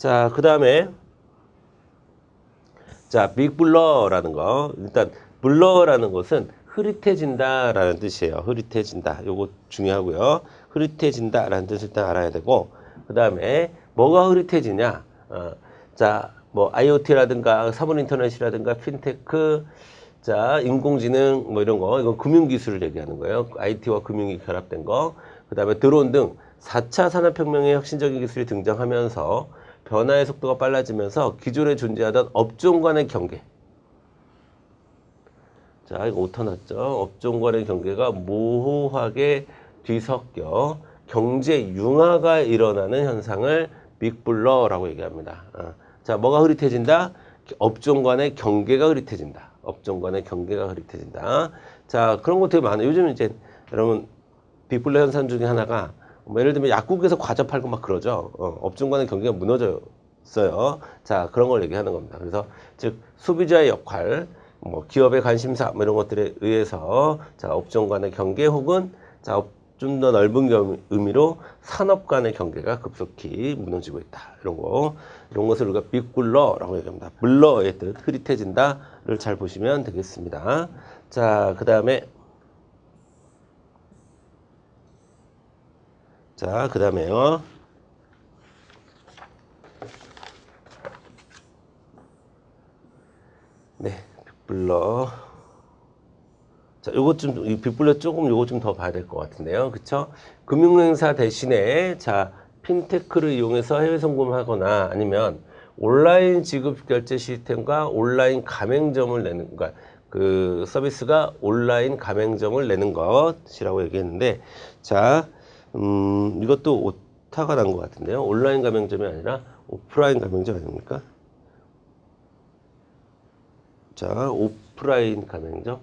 자, 그 다음에 자, 빅블러라는 거. 일단 블러라는 것은 흐릿해진다라는 뜻이에요. 흐릿해진다. 요거 중요하고요. 흐릿해진다라는 뜻을 일단 알아야 되고 그 다음에 뭐가 흐릿해지냐? 어, 자, 뭐 IoT라든가 사물 인터넷이라든가 핀테크, 자 인공지능 뭐 이런 거 이건 금융 기술을 얘기하는 거예요. IT와 금융이 결합된 거. 그 다음에 드론 등 4차 산업혁명의 혁신적인 기술이 등장하면서 변화의 속도가 빨라지면서 기존에 존재하던 업종 간의 경계. 자, 이거 오타 났죠? 업종 간의 경계가 모호하게 뒤섞여 경제 융화가 일어나는 현상을 빅블러라고 얘기합니다. 어. 자, 뭐가 흐릿해진다? 업종 간의 경계가 흐릿해진다. 업종 간의 경계가 흐릿해진다. 자, 그런 거 되게 많아요. 요즘 이제 여러분 빅블러 현상 중에 하나가 뭐 예를 들면 약국에서 과자 팔고 막 그러죠. 어, 업종 간의 경계가 무너졌어요. 자, 그런 걸 얘기하는 겁니다. 그래서 즉 소비자의 역할, 뭐 기업의 관심사 뭐 이런 것들에 의해서 자, 업종 간의 경계 혹은 자, 좀 더 넓은 겸- 의미로 산업 간의 경계가 급속히 무너지고 있다. 이런 거. 이런 것을 우리가 빅블러라고 얘기합니다. 블러의 뜻, 흐릿해진다를 잘 보시면 되겠습니다. 자, 그 다음에 자, 그 다음에요. 네, 빅블러. 자, 요것 좀, 이 빅블러 조금 요거 좀 더 봐야 될 것 같은데요. 그쵸? 금융행사 대신에, 자, 핀테크를 이용해서 해외 송금하거나 아니면 온라인 지급 결제 시스템과 온라인 가맹점을 내는, 그러니까 그 서비스가 온라인 가맹점을 내는 것이라고 얘기했는데, 자, 음, 이것도 오타가 난 것 같은데요. 온라인 가맹점이 아니라 오프라인 가맹점 아닙니까? 자, 오프라인 가맹점.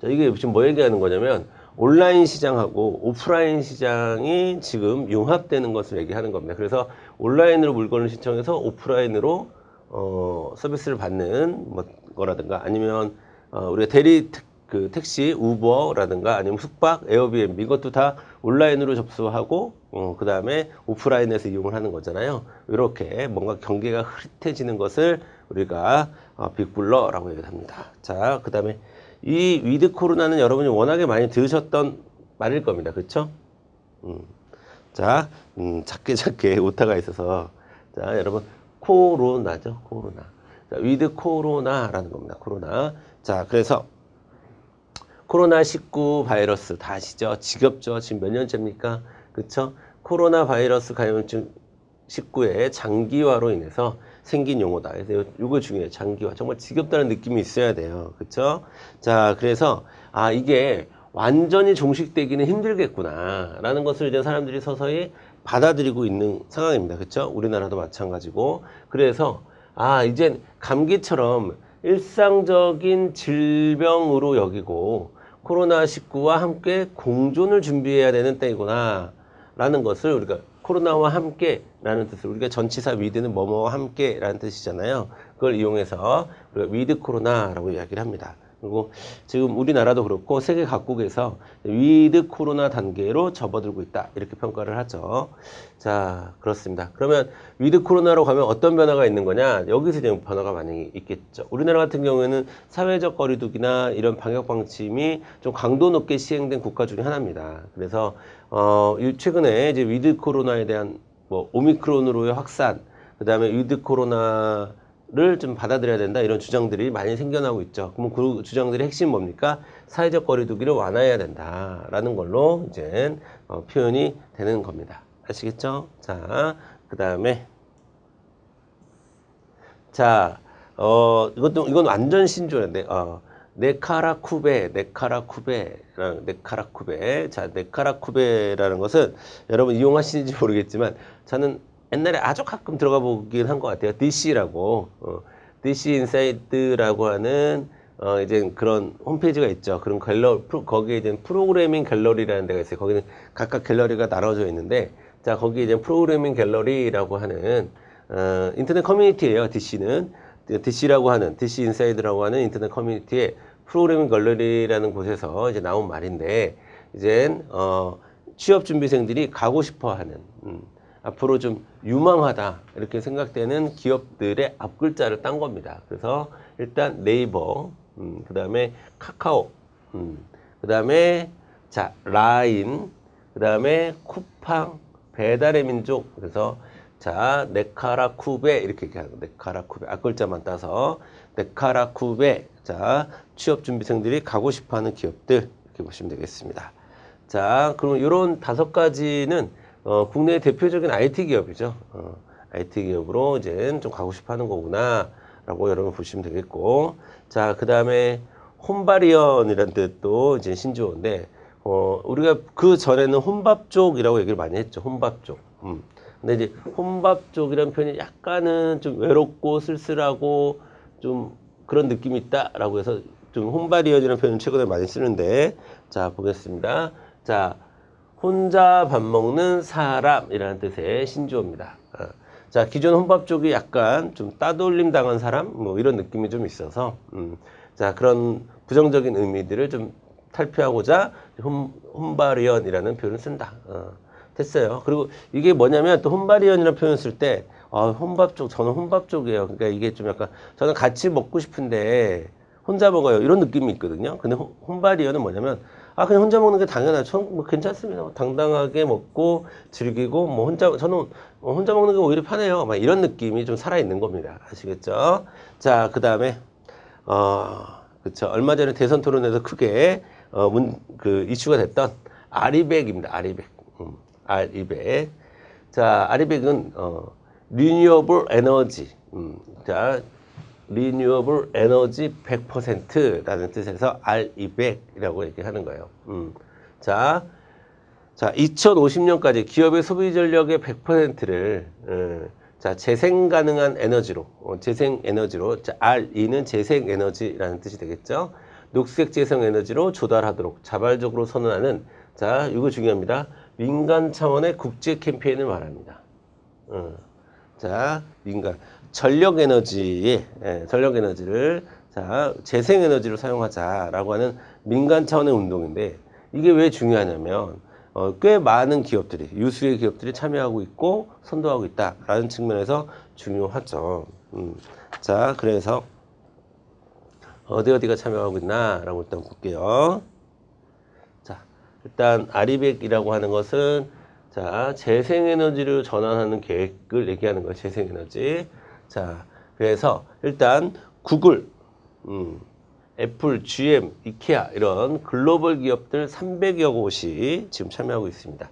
자, 이게 지금 뭐 얘기하는 거냐면, 온라인 시장하고 오프라인 시장이 지금 융합되는 것을 얘기하는 겁니다. 그래서 온라인으로 물건을 신청해서 오프라인으로 어, 서비스를 받는 뭐 거라든가 아니면 어, 우리가 대리 택- 그 택시 우버라든가 아니면 숙박 에어비앤비 이것도 다 온라인으로 접수하고 어, 그 다음에 오프라인에서 이용을 하는 거잖아요. 이렇게 뭔가 경계가 흐릿해지는 것을 우리가 어, 빅블러라고 얘기합니다. 자, 그 다음에 이 위드 코로나는 여러분이 워낙에 많이 들으셨던 말일 겁니다. 그렇죠? 음. 자, 음, 작게 작게 오타가 있어서 자, 여러분 코로나죠, 코로나. 자, 위드 코로나라는 겁니다. 코로나. 자, 그래서 코로나19 바이러스 다 아시죠? 지겹죠? 지금 몇 년째입니까? 그쵸? 코로나 바이러스 감염증 19의 장기화로 인해서 생긴 용어다. 그래서 요- 요거 중요해요. 장기화. 정말 지겹다는 느낌이 있어야 돼요. 그쵸? 자, 그래서, 아, 이게 완전히 종식되기는 힘들겠구나. 라는 것을 이제 사람들이 서서히 받아들이고 있는 상황입니다. 그쵸? 우리나라도 마찬가지고. 그래서, 아, 이젠 감기처럼 일상적인 질병으로 여기고 코로나19와 함께 공존을 준비해야 되는 때이구나. 라는 것을 우리가 코로나와 함께 라는 뜻을 우리가 전치사 위드는 뭐뭐와 함께 라는 뜻이잖아요. 그걸 이용해서 우리가 위드 코로나라고 이야기를 합니다. 그리고 지금 우리나라도 그렇고 세계 각국에서 위드 코로나 단계로 접어들고 있다. 이렇게 평가를 하죠. 자, 그렇습니다. 그러면 위드 코로나로 가면 어떤 변화가 있는 거냐? 여기서 지금 변화가 많이 있겠죠. 우리나라 같은 경우에는 사회적 거리두기나 이런 방역 방침이 좀 강도 높게 시행된 국가 중에 하나입니다. 그래서 어, 이 최근에 이제 위드 코로나에 대한 뭐 오미크론으로의 확산, 그 다음에 위드 코로나 를좀 받아들여야 된다 이런 주장들이 많이 생겨나고 있죠. 그럼 그 주장들의 핵심 뭡니까? 사회적 거리두기를 완화해야 된다라는 걸로 이제 어, 표현이 되는 겁니다. 아시겠죠? 자, 그 다음에 자, 어, 이것도, 이건 완전 신조어인데, 어, 네카라쿠베, 네카라쿠베, 네카라쿠베. 자, 네카라쿠베라는 것은 여러분 이용하시는지 모르겠지만 저는 옛날에 아주 가끔 들어가 보긴 한 것 같아요. DC라고, 어, DC 인사이드라고 하는 어, 이제 그런 홈페이지가 있죠. 그런 갤러, 프로- 거기에 이제 프로그래밍 갤러리라는 데가 있어요. 거기는 각각 갤러리가 나눠져 있는데, 자, 거기 이제 프로그래밍 갤러리라고 하는, 어, 인터넷 커뮤니티예요 DC는. DC라고 하는, DC 인사이드라고 하는 인터넷 커뮤니티에 프로그래밍 갤러리라는 곳에서 이제 나온 말인데, 이제, 어, 취업 준비생들이 가고 싶어 하는, 음, 앞으로 좀 유망하다 이렇게 생각되는 기업들의 앞글자를 딴 겁니다. 그래서 일단 네이버, 음, 그 다음에 카카오, 음, 그 다음에 자 라인, 그 다음에 쿠팡, 배달의 민족, 그래서 자 네카라쿠베 이렇게 얘기하는 거 네카라쿠베 앞글자만 따서 네카라쿠베 자 취업 준비생들이 가고 싶어하는 기업들 이렇게 보시면 되겠습니다. 자, 그럼 이런 다섯 가지는 어, 국내 대표적인 IT 기업이죠. 어, IT 기업으로 이제 좀 가고 싶어 하는 거구나 라고 여러분 보시면 되겠고. 자, 그 다음에 혼바리언이라는 뜻도 이제 신조어인데, 어, 우리가 그 전에는 혼밥족이라고 얘기를 많이 했죠. 혼밥족. 음. 근데 이제 혼밥족이라는 표현이 약간은 좀 외롭고 쓸쓸하고 좀 그런 느낌이 있다라고 해서 좀 혼바리언이라는 표현을 최근에 많이 쓰는데, 자, 보겠습니다. 자, 혼자 밥 먹는 사람이라는 뜻의 신조어입니다. 어. 자, 기존 혼밥 쪽이 약간 좀 따돌림 당한 사람, 뭐 이런 느낌이 좀 있어서, 음, 자, 그런 부정적인 의미들을 좀 탈피하고자 혼, 혼바리언이라는 표현을 쓴다. 어, 됐어요. 그리고 이게 뭐냐면 또 혼바리언이라는 표현을 쓸 때, 아, 혼밥 쪽, 저는 혼밥 쪽이에요. 그러니까 이게 좀 약간, 저는 같이 먹고 싶은데, 혼자 먹어요. 이런 느낌이 있거든요. 근데 혼- 혼바리언은 뭐냐면, 아, 그냥 혼자 먹는 게 당연하죠. 뭐 괜찮습니다. 당당하게 먹고 즐기고, 뭐 혼자, 저는 뭐 혼자 먹는 게 오히려 편해요. 막 이런 느낌이 좀 살아 있는 겁니다. 아시겠죠? 자, 그 다음에, 어, 그쵸. 얼마 전에 대선 토론에서 크게, 어, 문, 그, 이슈가 됐던 아리백입니다. 아리백. 음, 아리백. 자, 아리백은, 어, 리뉴어블 에너지. 음, 자, 리뉴어블 에너지 100%라는 뜻에서 R200이라고 얘기하는 거예요. 음. 자, 자, 2050년까지 기업의 소비 전력의 100%를 어, 자, 재생 가능한 에너지로, 어, 재생 에너지로, 자, R2는 재생 에너지라는 뜻이 되겠죠. 녹색 재생 에너지로 조달하도록 자발적으로 선언하는 자, 이거 중요합니다. 민간 차원의 국제 캠페인을 말합니다. 어. 자, 민간 전력 에너지에 예, 전력 에너지를 자 재생 에너지로 사용하자라고 하는 민간 차원의 운동인데 이게 왜 중요하냐면 어, 꽤 많은 기업들이 유수의 기업들이 참여하고 있고 선도하고 있다라는 측면에서 중요하죠. 음, 자 그래서 어디 어디가 참여하고 있나라고 일단 볼게요. 자 일단 아리백이라고 하는 것은 자, 재생에너지를 전환하는 계획을 얘기하는 거예요. 재생에너지. 자, 그래서 일단 구글, 음, 애플, GM, 이케아 이런 글로벌 기업들 300여 곳이 지금 참여하고 있습니다.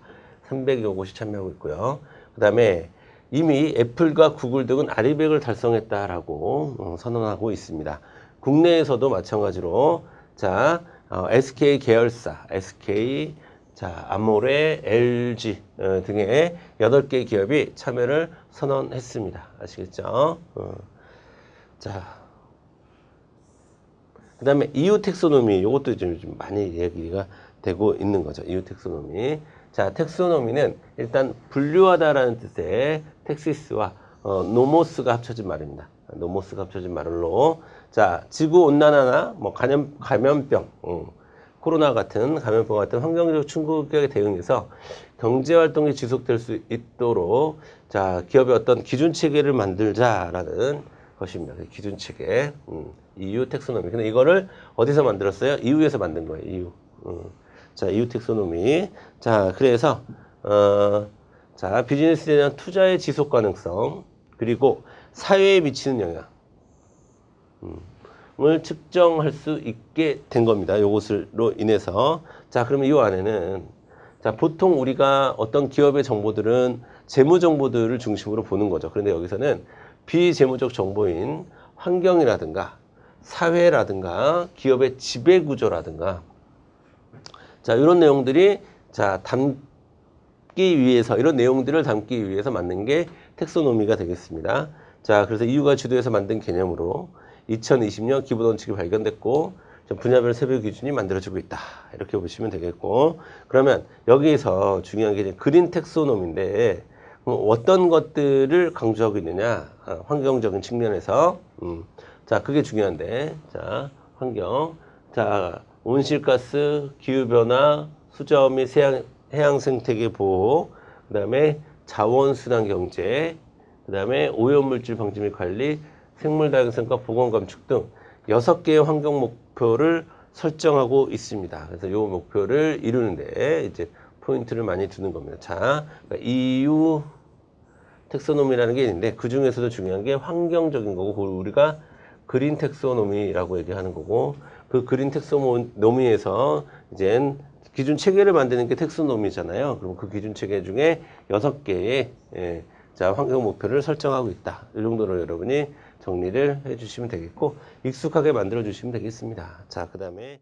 300여 곳이 참여하고 있고요. 그 다음에 이미 애플과 구글 등은 아리백을 달성했다라고 어, 선언하고 있습니다. 국내에서도 마찬가지로 자, 어, SK 계열사, SK 자, 아모레, LG 어, 등의 8개 기업이 참여를 선언했습니다. 아시겠죠? 어. 자. 그 다음에 EU 텍소노미, 좀, 좀 많이 얘기가 되고 있는 거죠. EU 텍소노미. 자, 텍소노미는 일단 분류하다라는 뜻의 텍시스와 어, 노모스가 합쳐진 말입니다. 노모스가 합쳐진 말로 자, 지구 온난화나 뭐 감염 감염병, 음, 코로나 같은 감염병 같은 환경적 충격에 대응해서 경제 활동이 지속될 수 있도록 자 기업의 어떤 기준 체계를 만들자라는 것입니다. 그 기준 체계, 음, EU 텍소노미. 근데 이거를 어디서 만들었어요? EU에서 만든 거예요. EU. 음. 자, EU 텍소노미. 자, 그래서 어, 자 비즈니스에 대한 투자의 지속 가능성 그리고 사회에 미치는 영향. 을 측정할 수 있게 된 겁니다. 요것으로 인해서. 자, 그러면 이 안에는 자, 보통 우리가 어떤 기업의 정보들은 재무 정보들을 중심으로 보는 거죠. 그런데 여기서는 비재무적 정보인 환경이라든가 사회라든가 기업의 지배 구조라든가 자, 이런 내용들이 자, 담기 위해서 이런 내용들을 담기 위해서 만든 게 텍소노미가 되겠습니다. 자, 그래서 EU가 주도해서 만든 개념으로 2020년 기본 원칙이 발견됐고 분야별 세부 기준이 만들어지고 있다. 이렇게 보시면 되겠고. 그러면 여기에서 중요한 게 그린 텍소노미인데 음, 어떤 것들을 강조하고 있느냐? 아, 환경적인 측면에서. 음, 자 그게 중요한데. 자 환경. 자 온실가스 기후변화 수저 및 해양, 해양 생태계 보호 그 다음에 자원순환 경제, 그 다음에 오염물질 방지 및 관리, 생물 다양성과 보건 감축 등 여섯 개의 환경 목표를 설정하고 있습니다. 그래서 이 목표를 이루는데 이제 포인트를 많이 두는 겁니다. 자, 그러니까 EU 텍소노미라는 게 있는데 그 중에서도 중요한 게 환경적인 거고 우리가 그린 텍소노미라고 얘기하는 거고 그 그린 텍소노미에서 이젠 기준 체계를 만드는 게 텍소노미잖아요. 그럼 그 기준 체계 중에 여섯 개의 예, 자 환경 목표를 설정하고 있다. 이 정도로 여러분이 정리를 해주시면 되겠고 익숙하게 만들어 주시면 되겠습니다. 자, 그 다음에